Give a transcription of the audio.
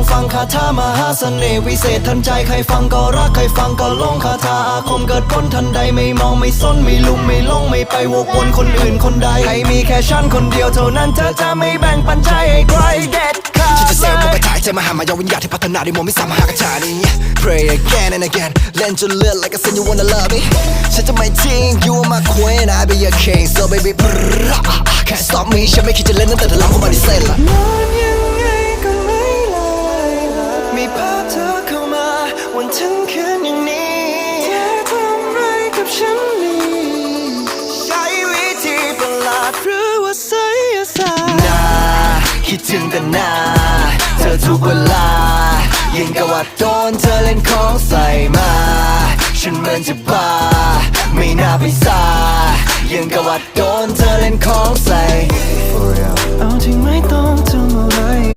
งฟังคาถามหาเสน่ห์วิเศษทันใจใครฟังก็รักใครฟังก็ลงคาถาอาคมเกิดพ้นทันใดไม่มองไม่สนไม่ลุมไม่ลงไม่ไปวกวนคนอื่นคนใดให้มีแค่ฉันคนเดียวเท่านั้นเธอจะไม่แบ่งปันใจให้ใครเด็ดขาดฉันจะเซฟเลมันยไปถ่ายใจมาหามายาวิญญาณที่พัฒนาด้วยมนต์ไม่สามารถหากระจานี้ Pray again and again เล่นจนเลือด like I said you wanna love me ฉันจะไม่ทิ้ง you are my queen I be your king so baby brrr, can't stop me ฉันไม่คิดจะเล่นตั้งแต่เธอล้ำเข้ามาในเส้นละ มีภาเธอเข้ามา วันทั้งคืนอย่างนี้เธอทำไรกับฉันนี่ ใช้วิธีประหลาดหรือว่าไสยศาสตร์นาคิดถึงแต่หน้า เธอทุกเวลายังกว่าโดนเธอเล่นของใส่มา ฉันเหมือนจะบ้า ไม่น่าไปซายังกว่าโดนเธอเล่นของใส่